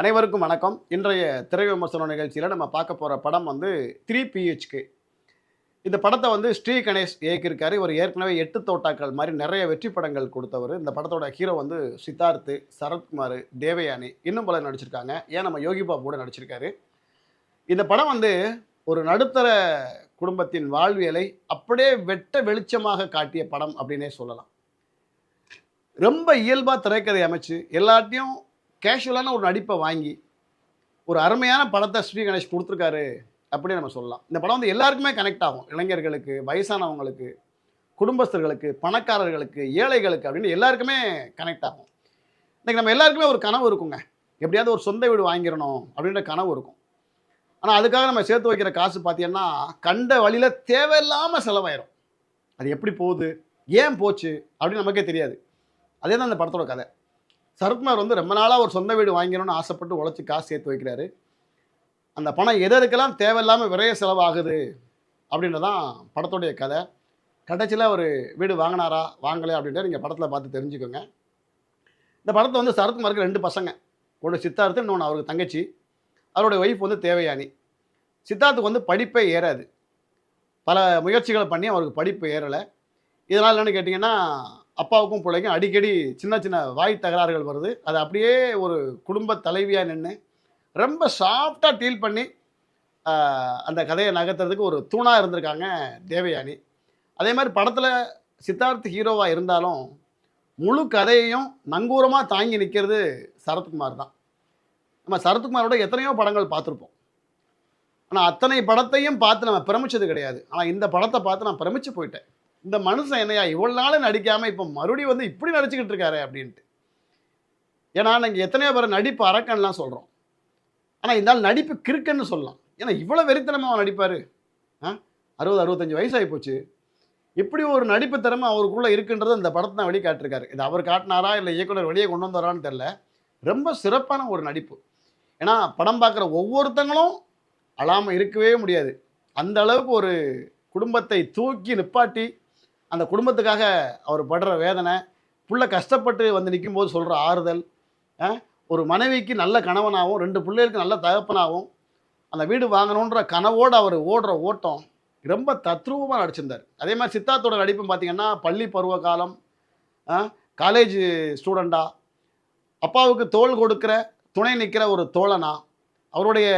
அனைவருக்கும் வணக்கம். இன்றைய திரை விமர்சன நிகழ்ச்சியில் நம்ம பார்க்க போகிற படம் வந்து த்ரீ பிஹெச்கே இந்த படத்தை வந்து ஸ்ரீ கணேஷ் இயக்கியிருக்காரு. இவர் ஏற்கனவே எட்டு தோட்டாக்கள் மாதிரி நிறைய வெற்றி படங்கள் கொடுத்தவர். இந்த படத்தோட ஹீரோ வந்து சித்தார்த்து சரத்குமார் தேவயானி இன்னும் பலர் நடிச்சிருக்காங்க. ஏன் நம்ம யோகி பாபு கூட நடிச்சிருக்காரு. இந்த படம் வந்து ஒரு நடுத்தர குடும்பத்தின் வாழ்வியலை அப்படியே வெட்ட வெளிச்சமாக காட்டிய படம் அப்படின்னே சொல்லலாம். ரொம்ப இயல்பாக திரைக்கதை அமைச்சு எல்லாத்தையும் கேஷுவலான ஒரு நடிப்பை வாங்கி ஒரு அருமையான படத்தை ஸ்ரீ கணேஷ் கொடுத்துருக்காரு அப்படின்னு நம்ம சொல்லலாம். இந்த படம் வந்து எல்லாருக்குமே கனெக்ட் ஆகும். இளைஞர்களுக்கு வயசானவங்களுக்கு குடும்பஸ்தர்களுக்கு பணக்காரர்களுக்கு ஏழைகளுக்கு அப்படின்னு எல்லாருக்குமே கனெக்ட் ஆகும். இன்றைக்கி நம்ம எல்லாருக்குமே ஒரு கனவு இருக்குங்க. எப்படியாவது ஒரு சொந்த வீடு வாங்கிடணும் அப்படின்ற கனவு இருக்கும். ஆனால் அதுக்காக நம்ம சேர்த்து வைக்கிற காசு பார்த்தீங்கன்னா கண்ட வழியில் தேவையில்லாமல் செலவாயிரும். அது எப்படி போகுது? ஏன் போச்சு? அப்படின்னு நமக்கே தெரியாது. அதே தான் அந்த படத்தோட கதை. சரத்குமார் வந்து ரொம்ப நாளாக ஒரு சொந்த வீடு வாங்கணும்னு ஆசைப்பட்டு உழைச்சி காசு சேர்த்து வைக்கிறாரு. அந்த பணம் எது எதுக்கெல்லாம் தேவையில்லாமல் விரைய செலவாகுது அப்படின்றதான் படத்துடைய கதை. கடைசியில் ஒரு வீடு வாங்கினாரா வாங்கலையா அப்படின்ட்டு நீங்கள் படத்தில் பார்த்து தெரிஞ்சுக்கோங்க. இந்த படத்தை வந்து சரத்குமாருக்கு ரெண்டு பசங்க. ஒன்று சித்தார்த்து இன்னொன்று அவருக்கு தங்கச்சி. அவருடைய ஒய்ஃப் வந்து தேவையானி. சித்தார்த்துக்கு வந்து படிப்பே ஏறாது. பல முயற்சிகளை பண்ணி அவருக்கு படிப்பு ஏறலை. இதனால் என்னென்னு கேட்டிங்கன்னா அப்பாவுக்கும் பிள்ளைக்கும் அடிக்கடி சின்ன சின்ன வாய் தகராறுகள் வருது. அது அப்படியே ஒரு குடும்ப தலைவியாக நின்று ரொம்ப சாஃப்டாக டீல் பண்ணி அந்த கதையை நகர்த்துறதுக்கு ஒரு தூணாக இருந்திருக்காங்க தேவயானி. அதே மாதிரி படத்தில் சித்தார்த் ஹீரோவாக இருந்தாலும் முழு கதையையும் நங்கூரமாக தாங்கி நிற்கிறது சரத்குமார் தான். நம்ம சரத்குமாரோட எத்தனையோ படங்கள் பார்த்துருப்போம். ஆனால் அத்தனை படத்தையும் பார்த்து நம்ம பிரமிச்சது கிடையாது. ஆனால் இந்த படத்தை பார்த்து நான் பிரமிச்சு போயிட்டேன். இந்த மனுஷன் என்னையா இவ்வளோ நாள் நடிக்காமல் இப்போ மறுபடியும் வந்து இப்படி நடிச்சுக்கிட்டு இருக்காரு அப்படின்ட்டு. ஏன்னா நாங்கள் எத்தனையோ பேர் நடிப்பு அரக்கன்லாம் சொல்கிறோம் ஆனால் இந்த நடிப்பு கிறுக்கன்னு சொல்லலாம். ஏன்னா இவ்வளோ வெறித்தனமாக நடிப்பார்? ஆ? அறுபது அறுபத்தஞ்சு வயசாகி போச்சு. இப்படி ஒரு நடிப்பு திறமை அவருக்குள்ளே இருக்குன்றது இந்த படத்தை தான் வெளிக்காட்டிருக்காரு இது அவர் காட்டினாரா இல்லை இயக்குனர் வெளியே கொண்டு வந்தாரான்னு தெரில ரொம்ப சிறப்பான ஒரு நடிப்பு. ஏன்னா படம் பார்க்குற ஒவ்வொருத்தங்களும் அழாமல் இருக்கவே முடியாது. அந்த அளவுக்கு ஒரு குடும்பத்தை தூக்கி நிப்பாட்டி அந்த குடும்பத்துக்காக அவர் படுற வேதனை புள்ள கஷ்டப்பட்டு வந்து நிற்கும்போது சொல்கிற ஆறுதல் ஒரு மனைவிக்கு நல்ல கணவனாகவும் ரெண்டு பிள்ளைகளுக்கு நல்ல தகப்பனாகவும் அந்த வீடு வாங்கணுன்ற கனவோடு அவர் ஓடுற ஓட்டம் ரொம்ப தத்ரூபமாக நடிச்சிருந்தார். அதே மாதிரி சித்தார்த்தோட நடிப்பும் பார்த்திங்கன்னா பள்ளி பருவ காலம் காலேஜ் ஸ்டூடெண்டாக அப்பாவுக்கு தோல் கொடுக்குற துணை நிற்கிற ஒரு தோழனா அவருடைய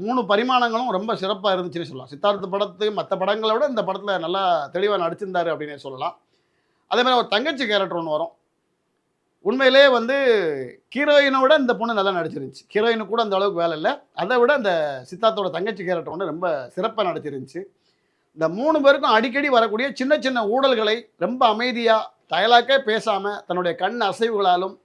மூணு பரிமாணங்களும் ரொம்ப சிறப்பாக இருந்துச்சுன்னு சொல்லலாம். சித்தார்த்த படத்துக்கு மற்ற படங்களை விட இந்த படத்தில் நல்லா தெளிவாக நடிச்சிருந்தாரு அப்படின்னு சொல்லலாம். அதே மாதிரி ஒரு தங்கச்சி கேரக்டர் ஒன்று வரும். உண்மையிலே வந்து ஹீரோயினை விட இந்த பொண்ணு நல்லா நடிச்சிருந்துச்சு. ஹீரோயினு கூட அந்த அளவுக்கு வேலை இல்லை. அதை விட அந்த சித்தார்த்தோட தங்கச்சி கேரக்டர் ஒன்று ரொம்ப சிறப்பாக நடிச்சிருந்துச்சு. இந்த மூணு பேருக்கும் அடிக்கடி வரக்கூடிய சின்ன சின்ன ஊழல்களை ரொம்ப அமைதியாக டயலாக்கே பேசாமல் தன்னுடைய கண் அசைவுகளாலும்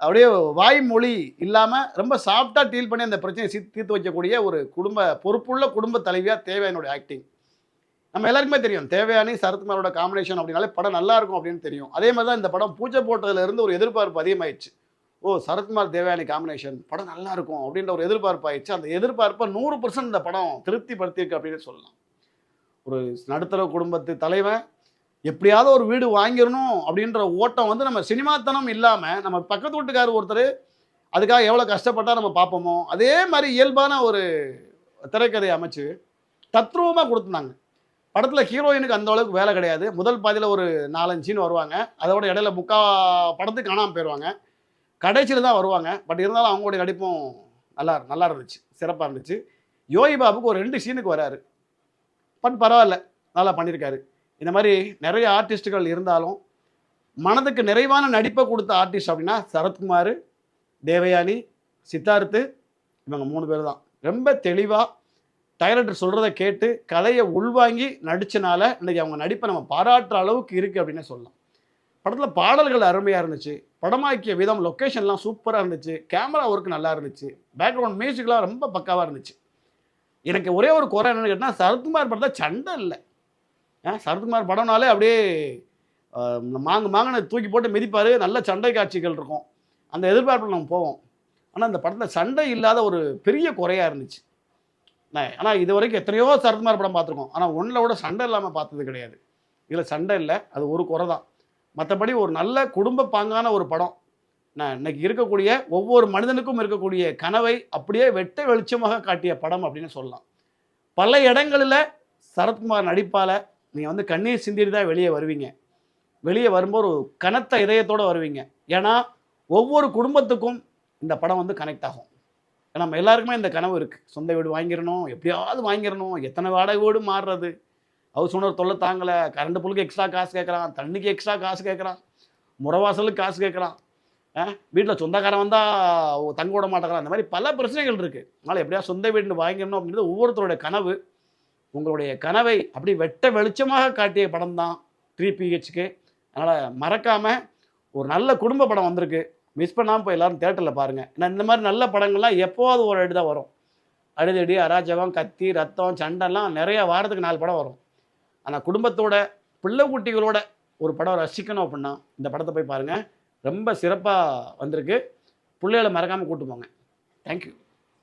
அப்படியே வாய்மொழி இல்லாமல் ரொம்ப சாஃப்டாக டீல் பண்ணி அந்த பிரச்சனையை சி- தீர்த்து வைக்கக்கூடிய ஒரு குடும்ப பொறுப்புள்ள குடும்ப தலைவியாக தேவையானுடைய ஆக்டிங் நம்ம எல்லாருக்குமே தெரியும். தேவையானி சரத்குமாரோட காம்பினேஷன் அப்படின்னாலே படம் நல்லா இருக்கும் அப்படின்னு தெரியும். அதே மாதிரி தான் இந்த படம் பூஜை போட்டதுலேருந்து ஒரு எதிர்பார்ப்பு அதிகமாயிடுச்சு. ஓ சரத்குமார் தேவயானி காம்பினேஷன் படம் நல்லா இருக்கும் அப்படின்ற ஒரு எதிர்பார்ப்பு ஆயிடுச்சு. அந்த எதிர்பார்ப்பை நூறு பர்சன்ட் இந்த படம் திருப்திப்படுத்தியிருக்கு அப்படின்னு சொல்லலாம். ஒரு நடுத்தர குடும்பத்து தலைவன் எப்படியாவது ஒரு வீடு வாங்கிடணும் அப்படின்ற ஓட்டம் வந்து நம்ம சினிமாத்தனம் இல்லாமல் நம்ம பக்கத்து வீட்டுக்காரர் ஒருத்தர் அதுக்காக எவ்வளோ கஷ்டப்பட்டால் நம்ம பார்ப்போமோ? அதே மாதிரி இயல்பான ஒரு திரைக்கதையை அமைச்சு தத்ரூபமாக கொடுத்துருந்தாங்க. படத்தில் ஹீரோயினுக்கு அந்த அளவுக்கு வேலை கிடையாது. முதல் பாதியில் ஒரு நாலஞ்சு சீன் வருவாங்க அதோட இடையில முக்கா படத்துக்கு காணாமல் போயிடுவாங்க கடைசியில் தான் வருவாங்க. பட் இருந்தாலும் அவங்களுடைய நடிப்பும் நல்லா நல்லா இருந்துச்சு. சிறப்பாக இருந்துச்சு. யோகி பாபுக்கு ஒரு ரெண்டு சீனுக்கு வராரு. பட் பரவாயில்ல. நல்லா பண்ணியிருக்காரு. இந்த மாதிரி நிறைய ஆர்டிஸ்ட்டுகள் இருந்தாலும் மனதுக்கு நிறைவான நடிப்பை கொடுத்த ஆர்டிஸ்ட் அப்படின்னா சரத்குமார் தேவயானி சித்தார்த்து இவங்க மூணு பேர் தான். ரொம்ப தெளிவாக டைரக்டர் சொல்கிறத கேட்டு கலையை உள்வாங்கி நடித்தனால இன்றைக்கி அவங்க நடிப்பை நம்ம பாராட்டுற அளவுக்கு இருக்குது அப்படின்னு சொல்லலாம். படத்தில் பாடல்கள் அருமையாக இருந்துச்சு. படமாக்கிய விதம் லொக்கேஷன்லாம் சூப்பராக இருந்துச்சு. கேமரா ஒர்க் நல்லா இருந்துச்சு. பேக்ரவுண்ட் மியூசிக்லாம் ரொம்ப பக்காவாக இருந்துச்சு. எனக்கு ஒரே ஒரு குறை என்னென்னு கேட்டால் சரத்குமார் படத்தில் சண்டை இல்லை. சரத்குமார் படம்னாலே அப்படியே மாங்க மாங்கனை தூக்கி போட்டு மிதிப்பார். நல்ல சண்டை காட்சிகள் இருக்கும். அந்த எதிர்பார்ப்பில் நம்ம போவோம். ஆனால் அந்த படத்தில் சண்டை இல்லாத ஒரு பெரிய குறையாக இருந்துச்சு. ஆனால் இது வரைக்கும் எத்தனையோ சரத்குமார் படம் பார்த்துருக்கோம். ஆனால் ஒன்றில் விட சண்டை இல்லாமல் பார்த்தது கிடையாது. இதில் சண்டை இல்லை. அது ஒரு குறை தான். மற்றபடி ஒரு நல்ல குடும்ப பாங்கான ஒரு படம். நான் இன்னைக்கு இருக்கக்கூடிய ஒவ்வொரு மனிதனுக்கும் இருக்கக்கூடிய கனவை அப்படியே வெட்ட வெளிச்சமாக காட்டிய படம் அப்படின்னு சொல்லலாம். பல இடங்களில் சரத்குமார் நடிப்பால். நீங்கள் வந்து கண்ணீர் சிந்திட்டு தான் வெளியே வருவீங்க. வெளியே வரும்போது ஒரு கனத்த இதயத்தோடு வருவீங்க. ஏன்னா ஒவ்வொரு குடும்பத்துக்கும் இந்த படம் வந்து கனெக்ட் ஆகும். ஏன்னா நம்ம எல்லாருக்குமே இந்த கனவு இருக்குது சொந்த வீடு வாங்கிடணும் எப்படியாவது வாங்கிடணும் எத்தனை வாடகை வீடு மாறுறது? ஹவுஸ் ஓனர் தொல்லை தாங்கலை கரண்ட் புல்லுக்கு எக்ஸ்ட்ரா காசு கேட்குறான் தண்ணிக்கு எக்ஸ்ட்ரா காசு கேட்குறான் முறவாசலுக்கு காசு கேட்குறான் வீட்டில் சொந்தக்காரன் வந்தால் தங்க விட மாட்டேங்கிறான். அந்த மாதிரி பல பிரச்சனைகள் இருக்குது அதனால் எப்படியா சொந்த வீடு வாங்கிடணும் அப்படின்றது ஒவ்வொருத்தருடைய கனவு. உங்களுடைய கனவை அப்படி வெட்ட வெளிச்சமாக காட்டிய படம் தான் த்ரீ பிஹெச்க்கு அதனால் மறக்காமல் ஒரு நல்ல குடும்ப படம் வந்திருக்கு. மிஸ் பண்ணாமல் போய் எல்லாரும் தேட்டரில் பாருங்கள் ஏன்னா இந்த மாதிரி நல்ல படங்கள்லாம் எப்போவாது ஒரு அடி தான் வரும். அடிதடி அராஜகம் கத்தி ரத்தம் சண்டைலாம் நிறைய வாரத்துக்கு நாலு படம் வரும். ஆனால் குடும்பத்தோட பிள்ளை குட்டிகளோட ஒரு படம் ரசிக்கணும் அப்படின்னா இந்த படத்தை போய் பாருங்கள் ரொம்ப சிறப்பாக வந்திருக்கு. பிள்ளைகளை மறக்காமல் கூட்டு போங்க. தேங்க்யூ